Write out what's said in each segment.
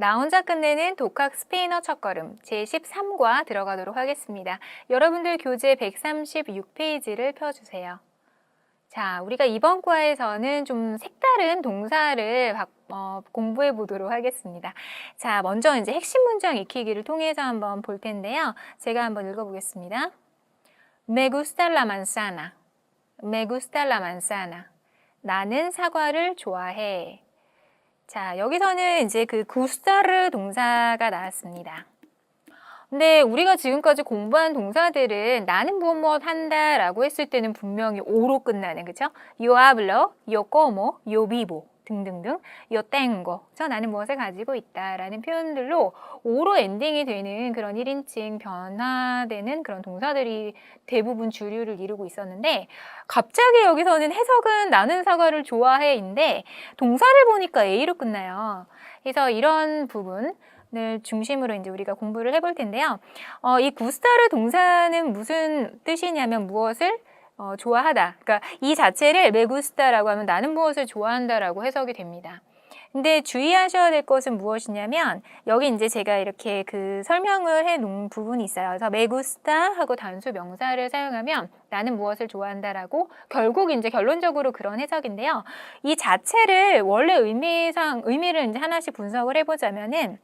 나 혼자 끝내는 독학 스페인어 첫걸음 제13과 들어가도록 하겠습니다. 여러분들 교재 136페이지를 펴주세요. 자, 우리가 이번 과에서는 좀 색다른 동사를 박- 어, 공부해 보도록 하겠습니다. 자, 먼저 이제 핵심 문장 익히기를 통해서 한번 볼 텐데요. 제가 한번 읽어보겠습니다. Me gusta la manzana. Me gusta la manzana. 나는 사과를 좋아해. 자, 여기서는 이제 그 구스타르 동사가 나왔습니다. 근데 우리가 지금까지 공부한 동사들은 나는 무엇 무엇 한다라고 했을 때는 분명히 오로 끝나는 그죠? Yo hablo, yo como, 등등등 yo tengo 저 나는 무엇을 가지고 있다라는 표현들로 오로 엔딩이 되는 그런 1인칭 변화되는 그런 동사들이 대부분 주류를 이루고 있었는데 갑자기 여기서는 해석은 나는 사과를 좋아해인데 동사를 보니까 A로 끝나요. 그래서 이런 부분 을 중심으로 이제 우리가 공부를 해볼 텐데요. 어, 이 구스타르 동사는 무슨 뜻이냐면 무엇을 어, 좋아하다. 그러니까 이 자체를 메구스타라고 하면 나는 무엇을 좋아한다라고 해석이 됩니다. 근데 주의하셔야 될 것은 무엇이냐면 여기 이제 제가 이렇게 그 설명을 해 놓은 부분이 있어요. 그래서 메구스타 하고 단수 명사를 사용하면 나는 무엇을 좋아한다라고 결국 이제 결론적으로 그런 해석인데요. 이 자체를 원래 의미상 의미를 이제 하나씩 분석을 해 보자면은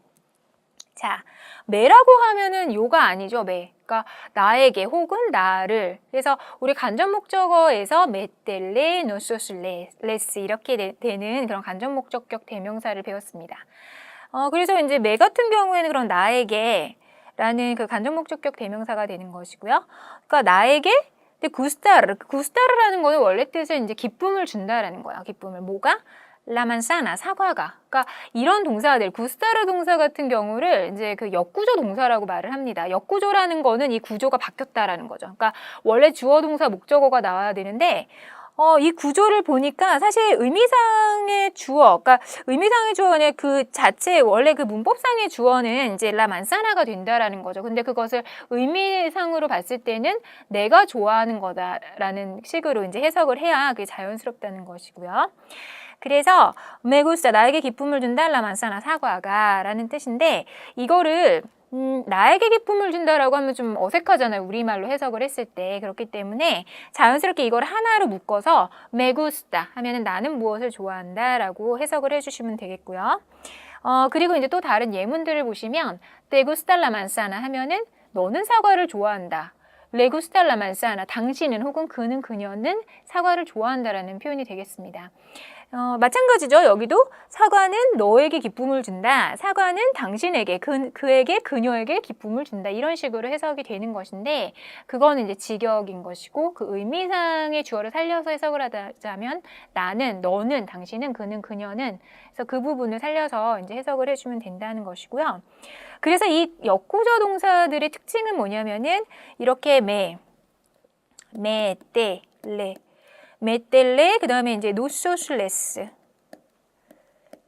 자, 매라고 하면은 요가 아니죠, 매. 그러니까 나에게 혹은 나를. 그래서 우리 간접 목적어에서 메텔레, 노소슬레, 레스 이렇게 되, 되는 그런 간접 목적격 대명사를 배웠습니다. 어, 그래서 이제 매 같은 경우에는 그런 나에게 라는 그 간접 목적격 대명사가 되는 것이고요. 그러니까 나에게 근데 구스타르, 구스타르라는 거는 원래 뜻은 이제 기쁨을 준다라는 거야. 기쁨을 뭐가? 라 만사나 사과가 그러니까 이런 동사들 구스타르 동사 같은 경우를 이제 그 역구조 동사라고 말을 합니다. 역구조라는 거는 이 구조가 바뀌었다라는 거죠. 그러니까 원래 주어 동사 목적어가 나와야 되는데 어, 이 구조를 보니까 사실 의미상의 주어, 그러니까 의미상의 주어는 그 자체 원래 그 문법상의 주어는 이제 라 만사나가 된다라는 거죠. 근데 그것을 의미상으로 봤을 때는 내가 좋아하는 거다라는 식으로 이제 해석을 해야 그게 자연스럽다는 것이고요. 그래서 메구스타 나에게 기쁨을 준다 라만사나 사과가 라는 뜻인데 이거를 음, 나에게 기쁨을 준다라고 하면 좀 어색하잖아요. 우리말로 해석을 했을 때. 그렇기 때문에 자연스럽게 이걸 하나로 묶어서 메구스타 하면은 나는 무엇을 좋아한다 라고 해석을 해주시면 되겠고요. 어, 그리고 이제 또 다른 예문들을 보시면 데구스탈라 만사나 하면은 너는 사과를 좋아한다. 레구스탈라 만사나 당신은 혹은 그는 그녀는 사과를 좋아한다라는 표현이 되겠습니다. 어, 마찬가지죠. 여기도 사과는 너에게 기쁨을 준다. 사과는 당신에게, 그, 그에게, 그녀에게 기쁨을 준다. 이런 식으로 해석이 되는 것인데, 그거는 이제 직역인 것이고, 그 의미상의 주어를 살려서 해석을 하자면, 나는, 너는, 당신은, 그는, 그녀는, 그래서 그 부분을 살려서 이제 해석을 해주면 된다는 것이고요. 그래서 이 역구조 동사들의 특징은 뭐냐면은, 이렇게 매, 매, 때, 레, 메텔레 그다음에 이제 노소슬레스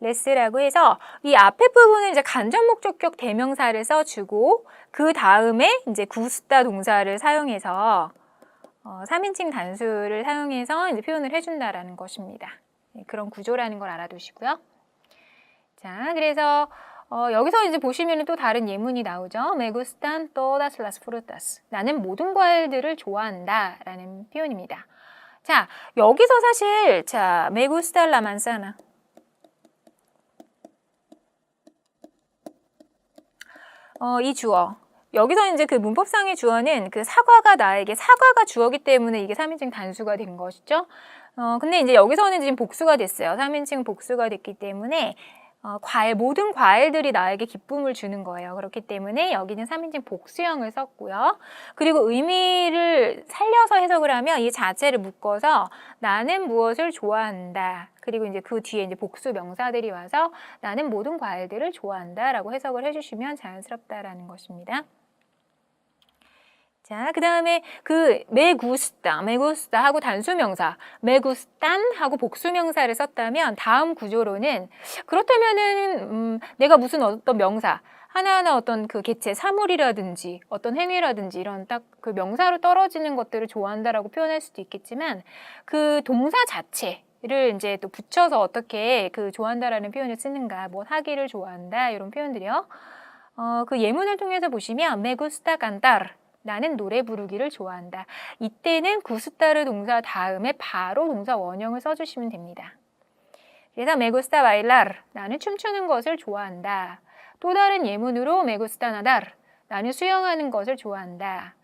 레스라고 해서 이 앞에 부분은 이제 간접 목적격 대명사를 써주고 그 다음에 이제 구스타 동사를 사용해서 어, 3인칭 단수를 사용해서 이제 표현을 해준다라는 것입니다. 네, 그런 구조라는 걸 알아두시고요. 자, 그래서 어, 여기서 이제 보시면 또 다른 예문이 나오죠. Me gustan todas las frutas. 나는 모든 과일들을 좋아한다 라는 표현입니다. 자, 여기서 사실 자, la manzana. 어, 이 주어. 여기서 이제 그 문법상의 주어는 그 사과가 나에게 사과가 주어기 때문에 이게 3인칭 단수가 된 것이죠. 어, 근데 이제 여기서는 지금 복수가 됐어요. 3인칭 복수가 됐기 때문에 어, 과일, 모든 과일들이 나에게 기쁨을 주는 거예요. 그렇기 때문에 여기는 3인칭 복수형을 썼고요. 그리고 의미를 살려서 해석을 하면 이 자체를 묶어서 나는 무엇을 좋아한다. 그리고 이제 그 뒤에 이제 복수 명사들이 와서 나는 모든 과일들을 좋아한다 라고 해석을 해주시면 자연스럽다라는 것입니다. 자, 그 다음에 그 메구스타, 메구스타 하고 단수명사, 메구스탄 하고 복수명사를 썼다면 다음 구조로는 그렇다면은 음, 내가 무슨 어떤 명사 하나하나 어떤 그 개체 사물이라든지 어떤 행위라든지 이런 딱 그 명사로 떨어지는 것들을 좋아한다라고 표현할 수도 있겠지만 그 동사 자체 를 이제 또 붙여서 어떻게 그 좋아한다라는 표현을 쓰는가, 뭐 하기를 좋아한다 이런 표현들이요. 어, 그 예문을 통해서 보시면 gusta cantar 나는 노래 부르기를 좋아한다. 이때는 구스타르 동사 다음에 바로 동사 원형을 써주시면 됩니다. 그래서 gusta bailar 나는 춤추는 것을 좋아한다. 또 다른 예문으로 gusta nadar 나는 수영하는 것을 좋아한다.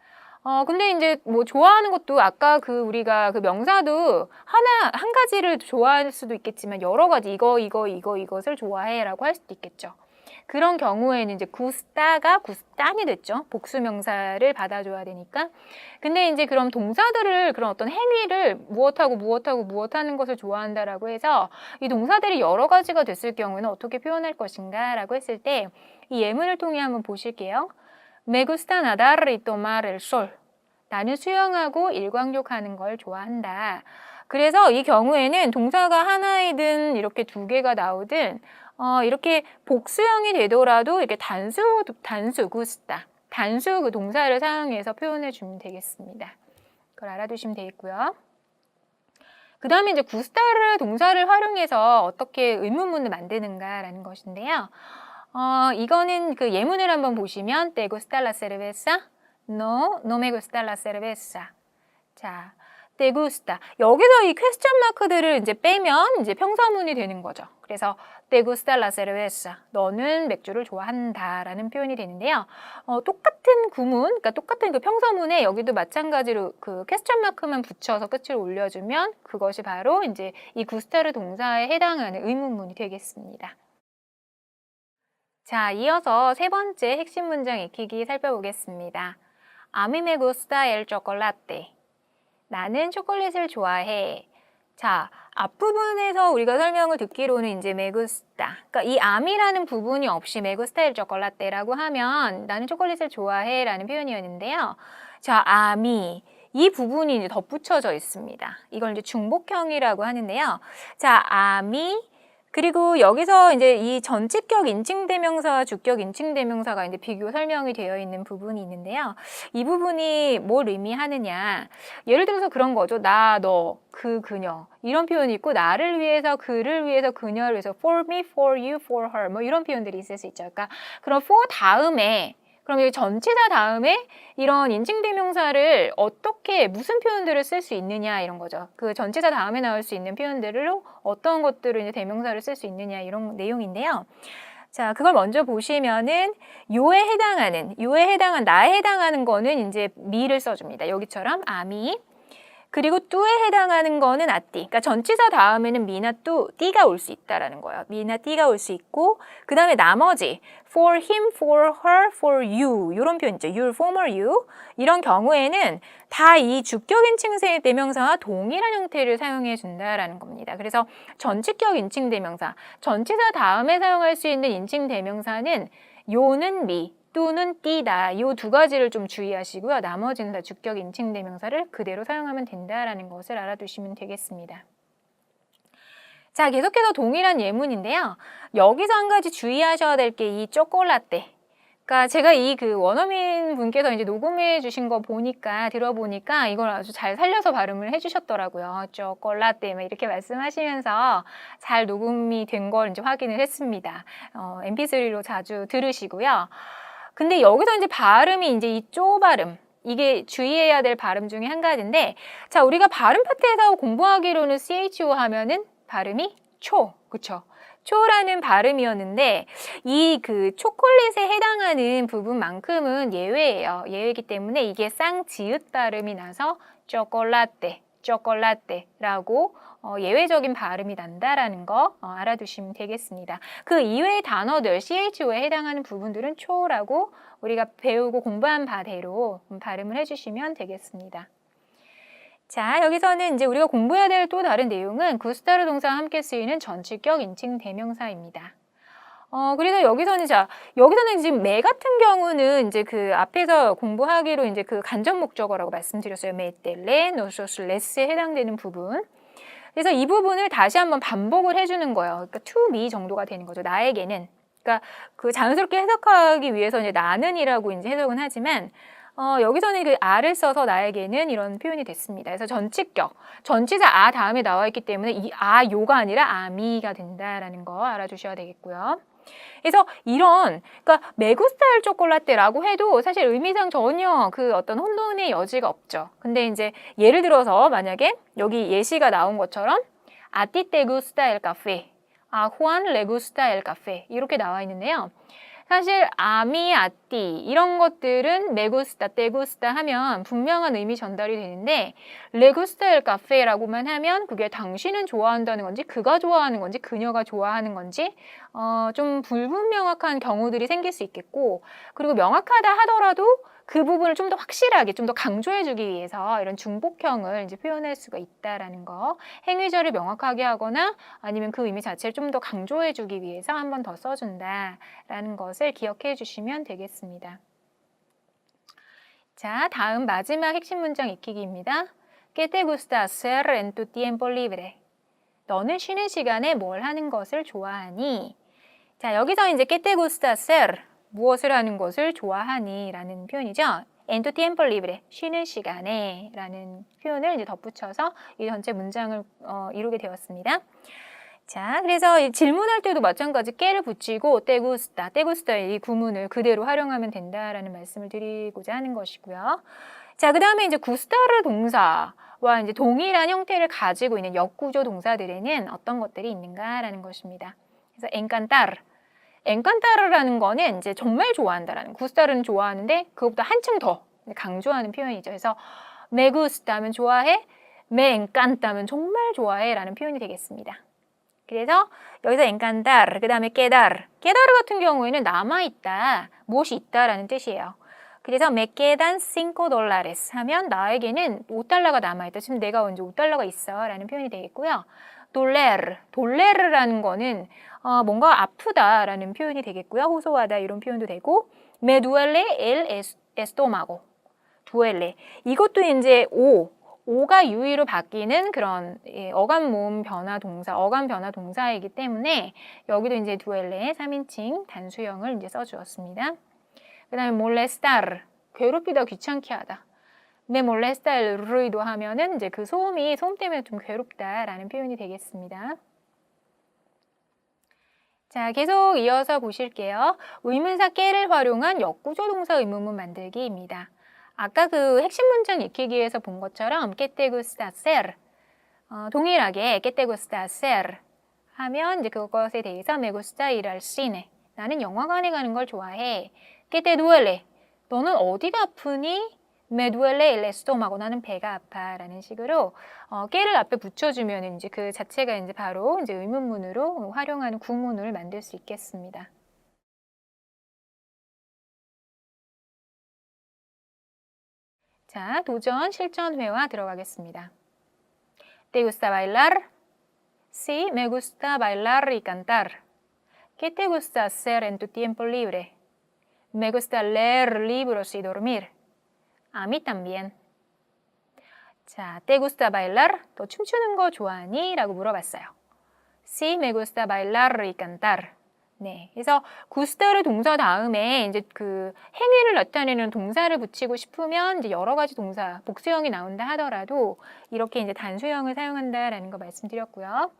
어, 근데 이제 뭐 좋아하는 것도 아까 그 우리가 그 명사도 하나, 한 가지를 좋아할 수도 있겠지만 여러 가지 이거, 이거, 이거, 이것을 좋아해 라고 할 수도 있겠죠. 그런 경우에는 이제 구스타가 구스탄이 됐죠. 복수 명사를 받아줘야 되니까. 근데 이제 그럼 동사들을 그런 어떤 행위를 무엇하고 무엇하고 무엇하는 것을 좋아한다라고 해서 이 동사들이 여러 가지가 됐을 경우에는 어떻게 표현할 것인가라고 했을 때 이 예문을 통해 한번 보실게요. Me gusta nadar y tomar el sol. 나는 수영하고 일광욕하는 걸 좋아한다. 그래서 이 경우에는 동사가 하나이든 이렇게 두 개가 나오든 어, 이렇게 복수형이 되더라도 이렇게 단수 단수 구스다 단수 그 동사를 사용해서 표현해 주면 되겠습니다. 그걸 알아두시면 되겠고요. 그 다음에 이제 구스타를 동사를 활용해서 어떻게 의문문을 만드는가라는 것인데요. 어, 이거는 그 예문을 한번 보시면 te gusta la? No, no me gusta la cerveza. 자, te gusta. 여기서 이 퀘스천 마크들을 이제 빼면 이제 평사문이 되는 거죠. 그래서 te gusta la cerveza. 너는 맥주를 좋아한다라는 표현이 되는데요. 어, 똑같은 구문, 그러니까 똑같은 그 평사문에 여기도 마찬가지로 그 퀘스천 마크만 붙여서 끝을 올려주면 그것이 바로 이제 이 구스타르 동사에 해당하는 의문문이 되겠습니다. 자, 이어서 세 번째 핵심 문장 익히기 살펴보겠습니다. A mí me gusta el chocolate. 나는 초콜릿을 좋아해. 자, 앞부분에서 우리가 설명을 듣기로는 이제 gusta. 그러니까 이 am이라는 부분이 없이 gusta el chocolate라고 하면 나는 초콜릿을 좋아해 라는 표현이었는데요. 자, am이 이 부분이 이제 덧붙여져 있습니다. 이걸 이제 중복형이라고 하는데요. 자, am이 그리고 여기서 이제 이 전치격 인칭대명사와 주격 인칭대명사가 이제 비교 설명이 되어 있는 부분이 있는데요. 이 부분이 뭘 의미하느냐. 예를 들어서 그런 거죠. 나, 너, 그, 그녀. 이런 표현이 있고, 나를 위해서, 그를 위해서, 그녀를 위해서, for me, for you, for her. 뭐 이런 표현들이 있을 수 있죠. 그러니까 그런 for 다음에 그럼 이 전치사 다음에 이런 인칭대명사를 어떻게 무슨 표현들을 쓸 수 있느냐 이런 거죠. 그 전치사 다음에 나올 수 있는 표현들로 어떤 것들을 이제 대명사를 쓸 수 있느냐 이런 내용인데요. 자, 그걸 먼저 보시면은 요에 해당하는 요에 해당한 나에 해당하는 거는 이제 미를 써줍니다. 여기처럼 아미 그리고 뚜에 해당하는 거는 아띠. 그러니까 전치사 다음에는 미나 뚜, 띠가 올 수 있다라는 거예요. 미나 띠가 올 수 있고 그 다음에 나머지 for him, for her, for you 이런 표현 있죠. you, former you 이런 경우에는 다 이 주격 인칭 대명사와 동일한 형태를 사용해 준다라는 겁니다. 그래서 전치격 인칭 대명사, 전치사 다음에 사용할 수 있는 인칭 대명사는 요는 미, 또는 띠다. 이 두 가지를 좀 주의하시고요. 나머지는 다 주격 인칭 대명사를 그대로 사용하면 된다라는 것을 알아두시면 되겠습니다. 자, 계속해서 동일한 예문인데요. 여기서 한 가지 주의하셔야 될 게이 초콜라떼. 그러니까 제가 이 그 원어민 분께서 이제 녹음해 주신 거 보니까 들어보니까 이걸 아주 잘 살려서 발음을 해주셨더라고요. 초콜라떼 막 이렇게 말씀하시면서 잘 녹음이 된 걸 이제 확인을 했습니다. 어, MP3로 자주 들으시고요. 근데 여기서 이제 발음이 이제 이 쪼 발음. 이게 주의해야 될 발음 중에 한 가지인데, 자, 우리가 발음 파트에서 공부하기로는 CHO 하면은 발음이 초, 그쵸? 초라는 발음이었는데, 이 그 초콜릿에 해당하는 부분만큼은 예외예요. 예외이기 때문에 이게 쌍지읒 발음이 나서 초콜라떼, 초콜라떼라고 어, 예외적인 발음이 난다라는 거 어, 알아두시면 되겠습니다. 그 이외의 단어들 CHO에 해당하는 부분들은 초라고 우리가 배우고 공부한 바대로 발음을 해주시면 되겠습니다. 자, 여기서는 이제 우리가 공부해야 될 또 다른 내용은 구스타르 동사와 함께 쓰이는 전치격 인칭 대명사입니다. 어, 그래서 여기서는 자, 여기서는 지금 매 같은 경우는 이제 그 앞에서 공부하기로 이제 그 간접 목적어라고 말씀드렸어요. 메텔레, 노소스, 레스에 해당되는 부분. 그래서 이 부분을 다시 한번 반복을 해주는 거예요. 그러니까 to me 정도가 되는 거죠. 나에게는. 그러니까 그 자연스럽게 해석하기 위해서 이제 나는이라고 이제 해석은 하지만 어, 여기서는 그 아를 써서 나에게는 이런 표현이 됐습니다. 그래서 전치격, 전치사 아 다음에 나와 있기 때문에 이 아 요가 아니라 아미가 된다라는 거 알아주셔야 되겠고요. 그래서 이런 그러니까 메구스타일 초콜라떼라고 해도 사실 의미상 전혀 그 어떤 혼돈의 여지가 없죠. 근데 이제 예를 들어서 만약에 여기 예시가 나온 것처럼 아티 테 구스타 엘 카페, 아 후안 레 구스타 엘 카페 이렇게 나와 있는데요. 사실 아미, 아띠 이런 것들은 메구스타, 떼구스타 하면 분명한 의미 전달이 되는데 레구스타 엘 카페라고만 하면 그게 당신은 좋아한다는 건지 그가 좋아하는 건지 그녀가 좋아하는 건지 어, 좀 불분명확한 경우들이 생길 수 있겠고 그리고 명확하다 하더라도 그 부분을 좀 더 확실하게 좀 더 강조해주기 위해서 이런 중복형을 이제 표현할 수가 있다라는 거 행위절을 명확하게 하거나 아니면 그 의미 자체를 좀 더 강조해주기 위해서 한 번 더 써준다라는 것을 기억해 주시면 되겠습니다. 자, 다음 마지막 핵심 문장 익히기입니다. ¿Qué te gusta hacer en tu tiempo libre? 너는 쉬는 시간에 뭘 하는 것을 좋아하니? 자, 여기서 이제 ¿Qué te gusta hacer? 무엇을 하는 것을 좋아하니? 라는 표현이죠. Tu tiempo libre, 쉬는 시간에 라는 표현을 이제 덧붙여서 이 전체 문장을 어, 이루게 되었습니다. 자, 그래서 이 질문할 때도 마찬가지 깨를 붙이고 떼구스타, 떼구스타 이 구문을 그대로 활용하면 된다라는 말씀을 드리고자 하는 것이고요. 자, 그 다음에 이제 구스타르 동사 와 이제 동일한 형태를 가지고 있는 역구조 동사들에는 어떤 것들이 있는가라는 것입니다. 그래서 encantar, 엔칸타르라는 거는 이제 정말 좋아한다라는 구스타르는 좋아하는데 그것보다 한층 더 강조하는 표현이죠. 그래서 메 구스타 하면 좋아해, 메 엔칸타 하면 정말 좋아해라는 표현이 되겠습니다. 그래서 여기서 엔칸타르, 그 다음에 깨다르. 깨다르 같은 경우에는 남아 있다, 무엇이 있다라는 뜻이에요. 그래서 메케단 5 돌라레스 하면 나에게는 5달러가 남아있다. 지금 내가 언제 5달러가 있어 라는 표현이 되겠고요. 돌레르, 돌레르라는 거는 어, 뭔가 아프다라는 표현이 되겠고요. 호소하다 이런 표현도 되고 메두엘레 엘 에스토마고 두엘레 이것도 이제 오 오가 유의로 바뀌는 그런 예, 어감 모음 변화 동사, 어감 변화 동사이기 때문에 여기도 이제 두엘레 3인칭 단수형을 이제 써 주었습니다. 그 다음에 몰레스타르 괴롭히다 귀찮게 하다. 내 몰레스타르 루이도 하면은 이제 그 소음이 소음 때문에 좀 괴롭다라는 표현이 되겠습니다. 자, 계속 이어서 보실게요. 의문사 깨를 활용한 역구조 동사 의문문 만들기입니다. 아까 그 핵심 문장 익히기에서 본 것처럼 깨테구스타 셀 어, 동일하게 깨테구스타 셀 하면 이제 그것에 대해서 메구스타 일할 시네 나는 영화관에 가는 걸 좋아해. 깨테 두엘레 너는 어디가 아프니? 메두엘레 일레스토마고 나는 배가 아파라는 식으로 어, 깨를 앞에 붙여주면 이제 그 자체가 이제 바로 이제 의문문으로 활용하는 구문을 만들 수 있겠습니다. 자, 도전 실전 회화 들어가겠습니다. ¿Te gusta bailar? Sí, me gusta bailar y cantar. ¿Qué te gusta hacer en tu tiempo libre? Me gusta leer libros y dormir. A mí también. 자, ¿te gusta bailar? 너 춤추는 거 좋아하니? 라고 물어봤어요. Sí, me gusta bailar y cantar. 네. 그래서 구스타를 동사 다음에 이제 그 행위를 나타내는 동사를 붙이고 싶으면 이제 여러 가지 동사, 복수형이 나온다 하더라도 이렇게 이제 단수형을 사용한다라는 거 말씀드렸고요.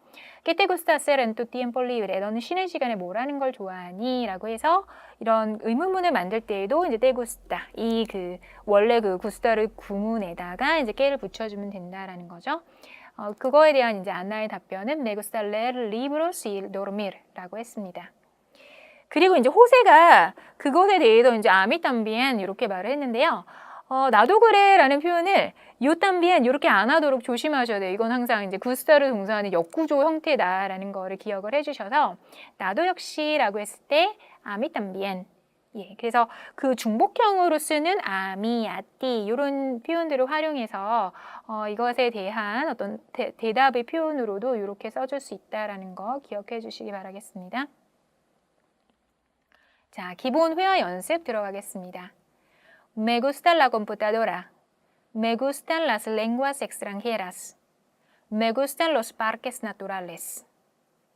¿Qué te gusta hacer en tu tiempo libre? 너는 쉬는 시간에 뭘 하는 걸 좋아하니? 라고 해서 이런 의문문을 만들 때에도 이제 gusta 이그 원래 그 구스타를 구문에다가 이제 깨를 붙여주면 된다라는 거죠. 어, 그거에 대한 이제 안나의 답변은 libros y dormir라고 했습니다. 그리고 이제 호세가 그것에 대해서 이제 아미땀비엔 이렇게 말을 했는데요. 어, 나도 그래라는 표현을 요땀비엔 이렇게 안 하도록 조심하셔야 돼요. 이건 항상 이제 구스타르 동사하는 역구조 형태다라는 거를 기억을 해주셔서 나도 역시라고 했을 때 아미땀비엔 예, 그래서 그 중복형으로 쓰는 아미, 아띠 이런 표현들을 활용해서 어, 이것에 대한 어떤 대, 대답의 표현으로도 이렇게 써줄 수 있다라는 거 기억해 주시기 바라겠습니다. 자, 기본 회화 연습 들어가겠습니다. Me gusta la computadora. Me gustan las lenguas extranjeras. Me gustan los parques naturales.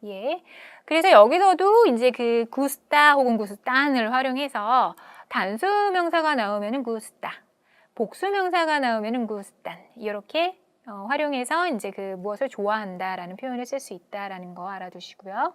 예. 그래서 여기서도 이제 그 구스타 혹은 구스탄을 활용해서 단수 명사가 나오면은 구스타 복수 명사가 나오면은 gustan 이렇게 어, 활용해서 이제 그 무엇을 좋아한다라는 표현을 쓸 수 있다라는 거 알아두시고요.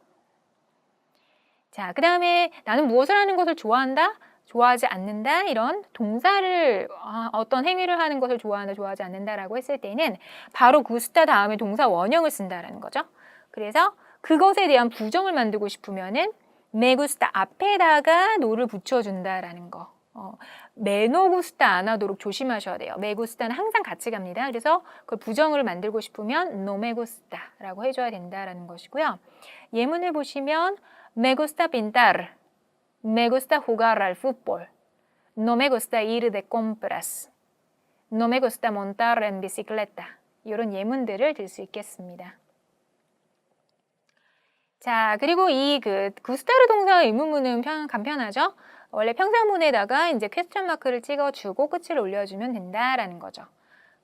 자, 그 다음에 나는 무엇을 하는 것을 좋아한다? 좋아하지 않는다? 이런 동사를, 아, 어떤 행위를 하는 것을 좋아한다, 좋아하지 않는다라고 했을 때는 바로 구스타 다음에 동사 원형을 쓴다라는 거죠. 그래서 그것에 대한 부정을 만들고 싶으면은 메구스타 앞에다가 노를 붙여준다라는 거. 어, 메노구스타 안 하도록 조심하셔야 돼요. 메구스타는 항상 같이 갑니다. 그래서 그걸 부정을 만들고 싶으면 노메구스타라고 해줘야 된다라는 것이고요. 예문을 보시면 Me gusta pintar. Me gusta jugar al fútbol. No me gusta ir de compras. No me gusta montar en bicicleta. 이런 예문들을 들 수 있겠습니다. 자, 그리고 이 그 구스타르 동사 의문문은 편, 간편하죠? 원래 평사문에다가 이제 퀘스천 마크를 찍어주고 끝을 올려주면 된다라는 거죠.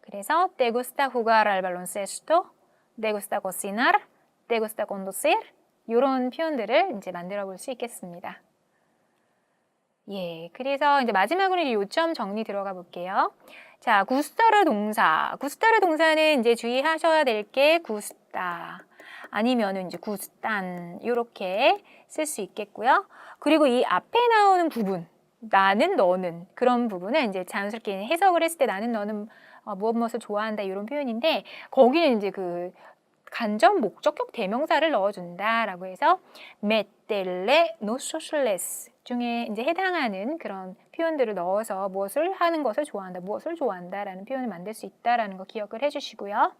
그래서 te gusta jugar al baloncesto, te gusta cocinar, te gusta conducir 이런 표현들을 이제 만들어 볼 수 있겠습니다. 예, 그래서 이제 마지막으로 이제 요점 정리 들어가 볼게요. 자, 구스타르 동사. 구스타르 동사는 이제 주의하셔야 될 게 구스타 아니면은 이제 구스탄 이렇게 쓸 수 있겠고요. 그리고 이 앞에 나오는 부분 나는 너는 그런 부분은 이제 자연스럽게 해석을 했을 때 나는 너는 어, 무엇 무엇을 좋아한다 이런 표현인데 거기는 이제 그 간접 목적격 대명사를 넣어준다라고 해서 메텔레 노소슬레스 중에 이제 해당하는 그런 표현들을 넣어서 무엇을 하는 것을 좋아한다, 무엇을 좋아한다라는 표현을 만들 수 있다라는 거 기억을 해주시고요.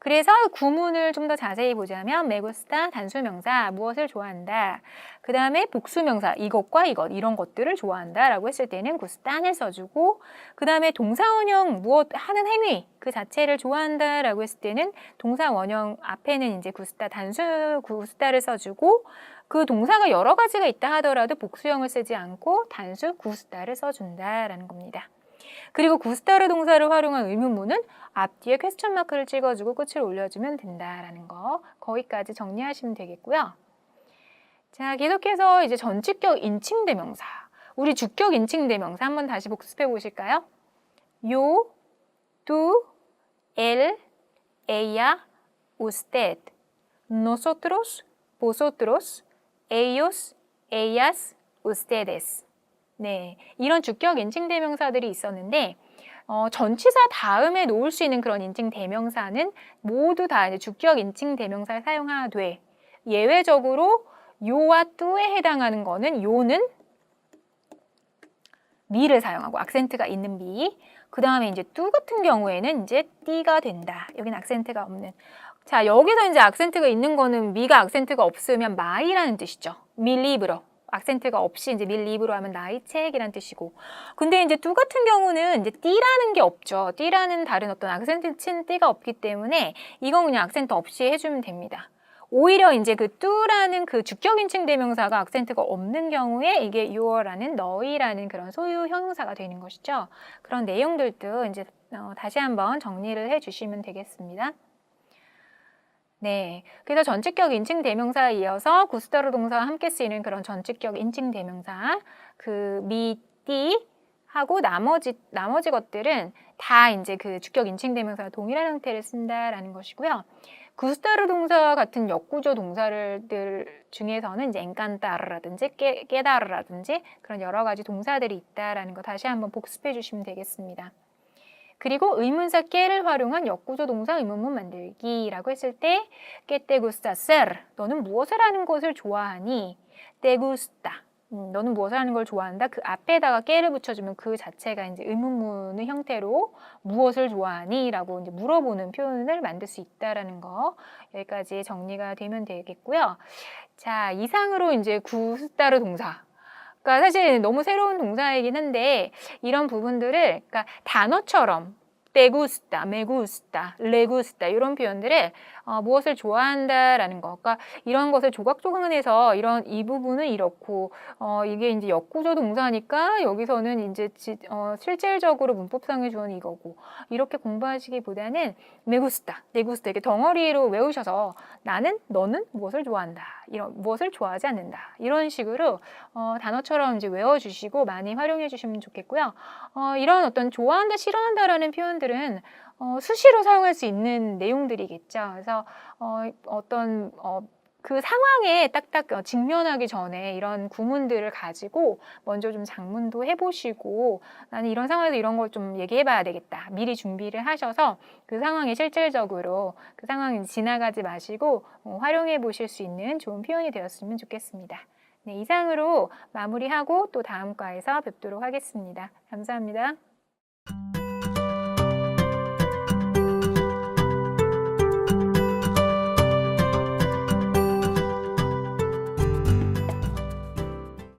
그래서 구문을 좀 더 자세히 보자면 메구스타 단수명사 무엇을 좋아한다. 그 다음에 복수명사 이것과 이것 이런 것들을 좋아한다라고 했을 때는 구스탄을 써주고 그 다음에 동사 원형 무엇 하는 행위 그 자체를 좋아한다라고 했을 때는 동사 원형 앞에는 이제 구스타 단수 구스타를 써주고 그 동사가 여러 가지가 있다 하더라도 복수형을 쓰지 않고 단수 구스타를 써준다라는 겁니다. 그리고 구스타르 동사를 활용한 의문문은 앞뒤에 퀘스천 마크를 찍어주고 끝을 올려주면 된다라는 거 거기까지 정리하시면 되겠고요. 자 계속해서 이제 전치격 인칭 대명사 우리 주격 인칭 대명사 한번 다시 복습해 보실까요? 요, tú, él, ella, nosotros, vosotros, ellos, ellas, ustedes. 네, 이런 주격 인칭 대명사들이 있었는데 어, 전치사 다음에 놓을 수 있는 그런 인칭 대명사는 모두 다 이제 주격 인칭 대명사를 사용하되 예외적으로 요와 뚜에 해당하는 거는 요는 미를 사용하고 악센트가 있는 미. 그 다음에 이제 뚜 같은 경우에는 이제 띠가 된다. 여기는 악센트가 없는. 자, 여기서 이제 악센트가 있는 거는 미가 악센트가 없으면 마이라는 뜻이죠. 밀리브로. 악센트가 없이 이제 밀리브로 하면 나이 책이란 뜻이고. 근데 이제 뚜 같은 경우는 이제 띠라는 게 없죠. 띠라는 다른 어떤 악센트 친 띠가 없기 때문에 이건 그냥 악센트 없이 해주면 됩니다. 오히려 이제 그 뚜라는 그 주격인칭 대명사가 악센트가 없는 경우에 이게 your라는 너희라는 그런 소유 형용사가 되는 것이죠. 그런 내용들도 이제 어, 다시 한번 정리를 해 주시면 되겠습니다. 네. 그래서 전치격 인칭 대명사에 이어서 구스타르 동사와 함께 쓰이는 그런 전치격 인칭 대명사, 그 미, 띠 하고 나머지 나머지 것들은 다 이제 그 주격 인칭 대명사가 동일한 형태를 쓴다라는 것이고요. 구스타르 동사 같은 역구조 동사들 중에서는 이제 엔칸타르라든지 깨, 깨다르라든지 그런 여러 가지 동사들이 있다라는 거 다시 한번 복습해 주시면 되겠습니다. 그리고 의문사 깨를 활용한 역구조 동사 의문문 만들기라고 했을 때깨 te gusta ser? 너는 무엇을 하는 것을 좋아하니? Gusta. 음, 너는 무엇을 하는 걸 좋아한다? 그 앞에다가 깨를 붙여주면 그 자체가 이제 의문문의 형태로 무엇을 좋아하니? 라고 이제 물어보는 표현을 만들 수 있다라는 거 여기까지 정리가 되면 되겠고요. 자 이상으로 이제 구스타르 동사 그러니까 사실 너무 새로운 동사이긴 한데 이런 부분들을 그러니까 단어처럼 떼구스다, 메구스다, 레구스다 이런 표현들을 어, 무엇을 좋아한다라는 거. 그러니까 이런 것을 조각조각해서 이런 이 부분은 이렇고 어, 이게 이제 역구조 동사니까 여기서는 이제 지, 어, 실질적으로 문법상의 주어는 이거고 이렇게 공부하시기보다는 메구스다, 네구스다 이렇게 덩어리로 외우셔서 나는 너는 무엇을 좋아한다, 이런 무엇을 좋아하지 않는다 이런 식으로 어, 단어처럼 이제 외워주시고 많이 활용해 주시면 좋겠고요. 어, 이런 어떤 좋아한다, 싫어한다라는 표현들은 어, 수시로 사용할 수 있는 내용들이겠죠. 그래서 어, 어떤 어, 그 상황에 딱딱 어, 직면하기 전에 이런 구문들을 가지고 먼저 좀 장문도 해보시고 나는 이런 상황에서 이런 걸 좀 얘기해봐야 되겠다. 미리 준비를 하셔서 그 상황에 실질적으로 그 상황이 지나가지 마시고 어, 활용해 보실 수 있는 좋은 표현이 되었으면 좋겠습니다. 네, 이상으로 마무리하고 또 다음 과에서 뵙도록 하겠습니다. 감사합니다.